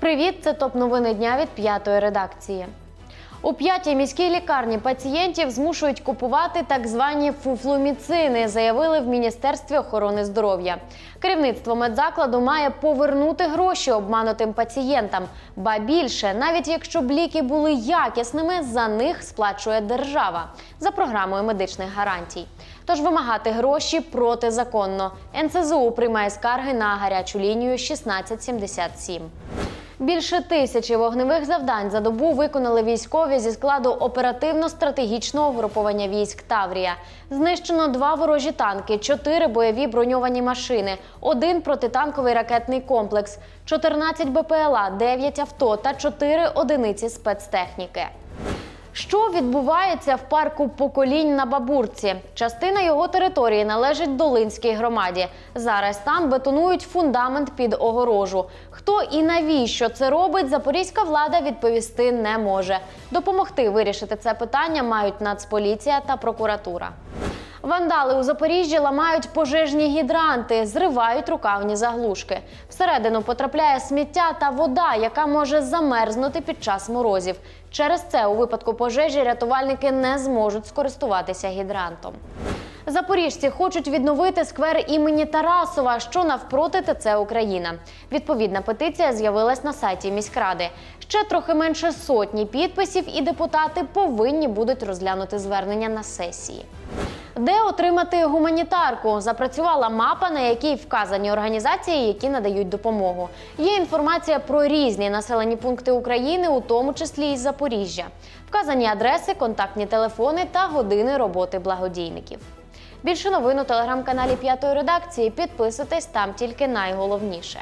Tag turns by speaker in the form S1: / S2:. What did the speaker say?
S1: Привіт, це топ новини дня від п'ятої редакції. У п'ятій міській лікарні пацієнтів змушують купувати так звані фуфломіцини, заявили в Міністерстві охорони здоров'я. Керівництво медзакладу має повернути гроші обманутим пацієнтам. Ба більше, навіть якщо б ліки були якісними, за них сплачує держава за програмою медичних гарантій. Тож вимагати гроші протизаконно. НСЗУ приймає скарги на гарячу лінію 1677. Більше тисячі вогневих завдань за добу виконали військові зі складу оперативно-стратегічного групування військ Таврія. Знищено два ворожі танки, чотири бойові броньовані машини, один протитанковий ракетний комплекс, 14 БПЛА, 9 авто та 4 одиниці спецтехніки. Що відбувається в парку поколінь на Бабурці? Частина його території належить Долинській громаді. Зараз там бетонують фундамент під огорожу. Хто і навіщо це робить, запорізька влада відповісти не може. Допомогти вирішити це питання мають Нацполіція та прокуратура. Вандали у Запоріжжі ламають пожежні гідранти, зривають рукавні заглушки. Всередину потрапляє сміття та вода, яка може замерзнути під час морозів. Через це у випадку пожежі рятувальники не зможуть скористуватися гідрантом. Запоріжці хочуть відновити сквер імені Тарасова, що навпроти ТЦ Україна. Відповідна петиція з'явилась на сайті міськради. Ще трохи менше сотні підписів, і депутати повинні будуть розглянути звернення на сесії. Де отримати гуманітарку? Запрацювала мапа, на якій вказані організації, які надають допомогу. Є інформація про різні населені пункти України, у тому числі і Запоріжжя. Вказані адреси, контактні телефони та години роботи благодійників. Більше новин у телеграм-каналі П'ятої редакції. Підписуйтесь там тільки найголовніше.